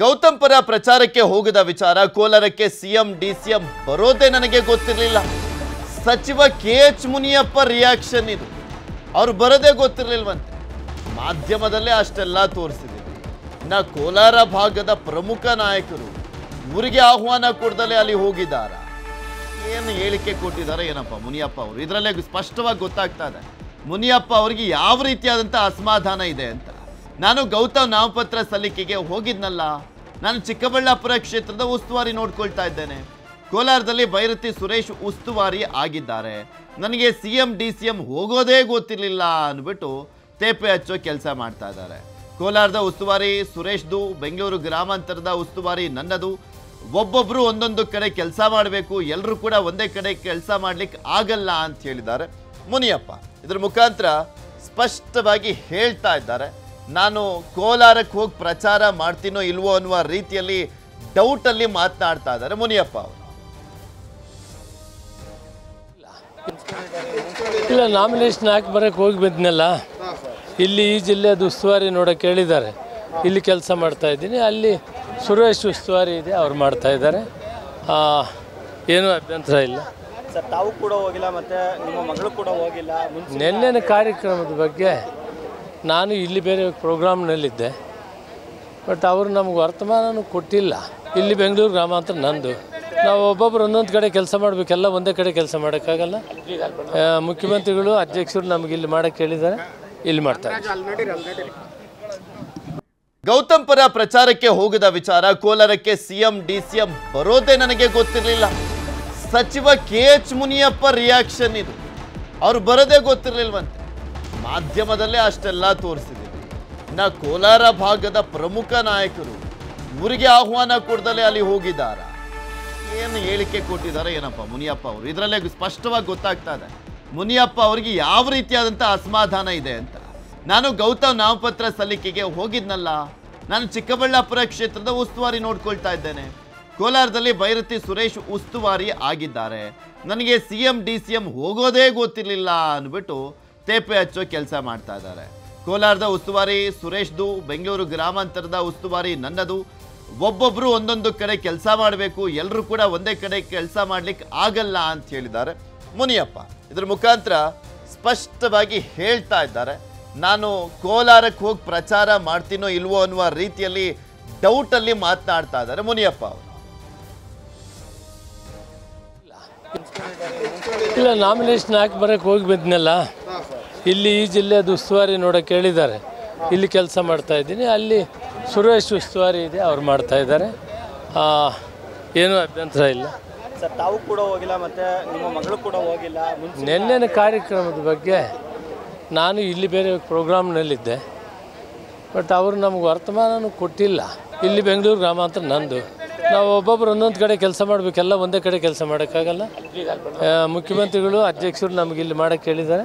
ಗೌತಮ್ ಪರ ಪ್ರಚಾರಕ್ಕೆ ಹೋಗದ ವಿಚಾರ ಕೋಲಾರಕ್ಕೆ ಸಿಎಂ, ಡಿಸಿಎಂ ಬರೋದೇ ನನಗೆ ಗೊತ್ತಿರಲಿಲ್ಲ. ಸಚಿವ ಕೆ ಎಚ್ ಮುನಿಯಪ್ಪ ರಿಯಾಕ್ಷನ್ ಇದು. ಅವ್ರು ಬರೋದೇ ಗೊತ್ತಿರಲಿಲ್ವಂತೆ. ಮಾಧ್ಯಮದಲ್ಲೇ ಅಷ್ಟೆಲ್ಲ ತೋರಿಸಿದ್ದೀವಿ. ಇನ್ನ ಕೋಲಾರ ಭಾಗದ ಪ್ರಮುಖ ನಾಯಕರು ಊರಿಗೆ ಆಹ್ವಾನ ಕೊಡ್ದಲೇ ಅಲ್ಲಿ ಹೋಗಿದ್ದಾರ? ಏನು ಹೇಳಿಕೆ ಕೊಟ್ಟಿದ್ದಾರೆ ಏನಪ್ಪ ಮುನಿಯಪ್ಪ ಅವರು? ಇದರಲ್ಲೇ ಸ್ಪಷ್ಟವಾಗಿ ಗೊತ್ತಾಗ್ತಾ ಇದೆ. ಮುನಿಯಪ್ಪ ಅವರಿಗೆ ಯಾವ ರೀತಿಯಾದಂಥ ಅಸಮಾಧಾನ ಇದೆ ಅಂತ. ನಾನು ಗೌತಮ್ ನಾಮಪತ್ರ ಸಲ್ಲಿಕೆಗೆ ಹೋಗಿದ್ನಲ್ಲ, ನಾನು ಚಿಕ್ಕಬಳ್ಳಾಪುರ ಕ್ಷೇತ್ರದ ಉಸ್ತುವಾರಿ ನೋಡ್ಕೊಳ್ತಾ ಇದ್ದೇನೆ. ಕೋಲಾರದಲ್ಲಿ ಭೈರತಿ ಸುರೇಶ್ ಉಸ್ತುವಾರಿ ಆಗಿದ್ದಾರೆ. ನನಗೆ C M, D C M ಹೋಗೋದೇ ಗೊತ್ತಿರಲಿಲ್ಲ ಅಂದ್ಬಿಟ್ಟು ತೇಪೆ ಹಚ್ಚೋ ಕೆಲಸ ಮಾಡ್ತಾ ಇದ್ದಾರೆ. ಕೋಲಾರದ ಉಸ್ತುವಾರಿ ಸುರೇಶ್ದು, ಬೆಂಗಳೂರು ಗ್ರಾಮಾಂತರದ ಉಸ್ತುವಾರಿ ನನ್ನದು. ಒಬ್ಬೊಬ್ಬರು ಒಂದೊಂದು ಕಡೆ ಕೆಲಸ ಮಾಡಬೇಕು ಎಲ್ಲರೂ ಕೂಡ ಒಂದೇ ಕಡೆ ಕೆಲಸ ಮಾಡಲಿಕ್ಕೆ ಆಗಲ್ಲ ಅಂತ ಹೇಳಿದ್ದಾರೆ ಮುನಿಯಪ್ಪ. ಇದರ ಮುಖಾಂತರ ಸ್ಪಷ್ಟವಾಗಿ ಹೇಳ್ತಾ ಇದ್ದಾರೆ. ನಾನು ಕೋಲಾರಕ್ಕೆ ಹೋಗಿ ಪ್ರಚಾರ ಮಾಡ್ತೀನೋ ಇಲ್ವೋ ಅನ್ನುವ ರೀತಿಯಲ್ಲಿ ಡೌಟಲ್ಲಿ ಮಾತನಾಡ್ತಾ ಇದ್ದಾರೆ ಮುನಿಯಪ್ಪ ಅವರು. ಇಲ್ಲ ನಾಮಿನೇಷನ್ ಹಾಕಿ ಬರೋಕ್ಕೆ ಹೋಗಿ ಬಂದ್ನಲ್ಲ? ಇಲ್ಲಿ ಈ ಜಿಲ್ಲೆದು ಉಸ್ತುವಾರಿ ನೋಡೋಕೆ ಹೇಳಿದ್ದಾರೆ ಇಲ್ಲಿ ಕೆಲಸ ಮಾಡ್ತಾ ಇದ್ದೀನಿ. ಅಲ್ಲಿ ಸುರೇಶ್ ಉಸ್ತುವಾರಿ ಇದೆ ಅವ್ರು ಮಾಡ್ತಾ ಇದ್ದಾರೆ. ಆ, ಏನೂ ಅಭ್ಯಂತರ ಇಲ್ಲ. ಸರ್ ತಾವು ಕೂಡ ಹೋಗಿಲ್ಲ ಮತ್ತೆ ನಿಮ್ಮ ಮಗಳು ಕೂಡ ಹೋಗಿಲ್ಲ. ನಿನ್ನೆನ ಕಾರ್ಯಕ್ರಮದ ಬಗ್ಗೆ ನಾನು ಇಲ್ಲಿ ಬೇರೆ ಪ್ರೋಗ್ರಾಮ್ನಲ್ಲಿದ್ದೆ. ಬಟ್ ಅವರು ನಮ್ಗೆ ವರ್ತಮಾನನೂ ಕೊಟ್ಟಿಲ್ಲ. ಇಲ್ಲಿ ಬೆಂಗಳೂರು ಗ್ರಾಮಾಂತರ ನಂದು. ನಾವು ಒಬ್ಬೊಬ್ರು ಒಂದೊಂದು ಕಡೆ ಕೆಲಸ ಮಾಡಬೇಕೆಲ್ಲ ಒಂದೇ ಕಡೆ ಕೆಲಸ ಮಾಡೋಕ್ಕಾಗಲ್ಲ. ಮುಖ್ಯಮಂತ್ರಿಗಳು, ಅಧ್ಯಕ್ಷರು ನಮಗೆ ಇಲ್ಲಿ ಮಾಡಕ್ಕೆ ಹೇಳಿದ್ದಾರೆ. ಇಲ್ಲಿ ಮಾಡ್ತಾರೆ ಗೌತಮ್ ಪರ ಪ್ರಚಾರಕ್ಕೆ ಹೋಗದ ವಿಚಾರ ಕೋಲಾರಕ್ಕೆ ಸಿಎಂ, ಡಿಸಿಎಂ ಬರೋದೇ ನನಗೆ ಗೊತ್ತಿರಲಿಲ್ಲ. ಸಚಿವ ಕೆ ಎಚ್ ಮುನಿಯಪ್ಪ ರಿಯಾಕ್ಷನ್ ಇದು. ಅವ್ರು ಬರೋದೇ ಗೊತ್ತಿರಲಿಲ್ವಂತೆ. ಮಾಧ್ಯಮದಲ್ಲೇ ಅಷ್ಟೆಲ್ಲ ತೋರಿಸಿದ್ದೀವಿ ಇನ್ನು ಕೋಲಾರ ಭಾಗದ ಪ್ರಮುಖ ನಾಯಕರು ಊರಿಗೆ ಆಹ್ವಾನ ಕೊಡ್ದಲೇ ಅಲ್ಲಿ ಹೋಗಿದ್ದಾರ. ಏನು ಹೇಳಿಕೆ ಕೊಟ್ಟಿದ್ದಾರೆ ಏನಪ್ಪ ಮುನಿಯಪ್ಪ ಅವರು? ಇದರಲ್ಲೇ ಸ್ಪಷ್ಟವಾಗಿ ಗೊತ್ತಾಗ್ತಾ ಇದೆ. ಮುನಿಯಪ್ಪ ಅವರಿಗೆ ಯಾವ ರೀತಿಯಾದಂಥ ಅಸಮಾಧಾನ ಇದೆ ಅಂತ. ನಾನು ಗೌತಮ್ ನಾಮಪತ್ರ ಸಲ್ಲಿಕೆಗೆ ಹೋಗಿದ್ನಲ್ಲ. ನಾನು ಚಿಕ್ಕಬಳ್ಳಾಪುರ ಕ್ಷೇತ್ರದ ಉಸ್ತುವಾರಿ ನೋಡ್ಕೊಳ್ತಾ ಇದ್ದೇನೆ. ಕೋಲಾರದಲ್ಲಿ ಭೈರತಿ ಸುರೇಶ್ ಉಸ್ತುವಾರಿ ಆಗಿದ್ದಾರೆ. ನನಗೆ C M D C M ಹೋಗೋದೇ ಗೊತ್ತಿರಲಿಲ್ಲ ಅಂದ್ಬಿಟ್ಟು ತೇಪೆ ಹಚ್ಚೋ ಕೆಲಸ ಮಾಡ್ತಾ ಇದ್ದಾರೆ. ಕೋಲಾರದ ಉಸ್ತುವಾರಿ ಸುರೇಶ್ದು, ಬೆಂಗಳೂರು ಗ್ರಾಮಾಂತರದ ಉಸ್ತುವಾರಿ ನನ್ನದು. ಒಬ್ಬೊಬ್ರು ಒಂದೊಂದು ಕಡೆ ಕೆಲಸ ಮಾಡಬೇಕು ಎಲ್ಲರೂ ಕೂಡ ಒಂದೇ ಕಡೆ ಕೆಲಸ ಮಾಡ್ಲಿಕ್ಕೆ ಆಗಲ್ಲ ಅಂತ ಹೇಳಿದ್ದಾರೆ. ಮುನಿಯಪ್ಪ ಇದ್ರ ಮುಖಾಂತರ ಸ್ಪಷ್ಟವಾಗಿ ಹೇಳ್ತಾ ಇದ್ದಾರೆ. ನಾನು ಕೋಲಾರಕ್ಕೆ ಹೋಗಿ ಪ್ರಚಾರ ಮಾಡ್ತೀನೋ ಇಲ್ವೋ ಅನ್ನುವ ರೀತಿಯಲ್ಲಿ ಡೌಟಲ್ಲಿ ಮಾತನಾಡ್ತಾ ಇದ್ದಾರೆ ಮುನಿಯಪ್ಪ ಅವರು. ಇಲ್ಲ ನಾಮಿನೇಷನ್ ಹಾಕಿ ಬರೋಕ್ಕೆ ಹೋಗಿ ಇಲ್ಲಿ ಈ ಜಿಲ್ಲೆದು ಉಸ್ತುವಾರಿ ನೋಡೋಕೆ ಹೇಳಿದ್ದಾರೆ ಇಲ್ಲಿ ಕೆಲಸ ಮಾಡ್ತಾ ಇದ್ದೀನಿ. ಅಲ್ಲಿ ಸುರೇಶ್ ಉಸ್ತುವಾರಿ ಇದೆ ಅವ್ರು ಮಾಡ್ತಾ ಇದ್ದಾರೆ. ಏನೂ ಅಭ್ಯಂತರ ಇಲ್ಲ. ಸರ್ ತಾವು ಕೂಡ ಹೋಗಿಲ್ಲ ಮತ್ತೆ ನಿಮ್ಮ ಮಗಳು ಕೂಡ ಹೋಗಿಲ್ಲ. ನಿನ್ನೆನ ಕಾರ್ಯಕ್ರಮದ ಬಗ್ಗೆ ನಾನು ಇಲ್ಲಿ ಬೇರೆ ಪ್ರೋಗ್ರಾಮ್ನಲ್ಲಿದ್ದೆ. ಬಟ್ ಅವರು ನಮ್ಗೆ ವರ್ತಮಾನನೂ ಕೊಟ್ಟಿಲ್ಲ. ಇಲ್ಲಿ ಬೆಂಗಳೂರು ಗ್ರಾಮಾಂತರ ನಂದು. ನಾವು ಒಬ್ಬೊಬ್ರು ಒಂದೊಂದು ಕಡೆ ಕೆಲಸ ಮಾಡಬೇಕೆಲ್ಲ ಒಂದೇ ಕಡೆ ಕೆಲಸ ಮಾಡೋಕ್ಕಾಗಲ್ಲ. ಮುಖ್ಯಮಂತ್ರಿಗಳು ಅಧ್ಯಕ್ಷರು ನಮ್ಗೆ ಇಲ್ಲಿ ಮಾಡೋಕ್ಕೆ ಹೇಳಿದ್ದಾರೆ.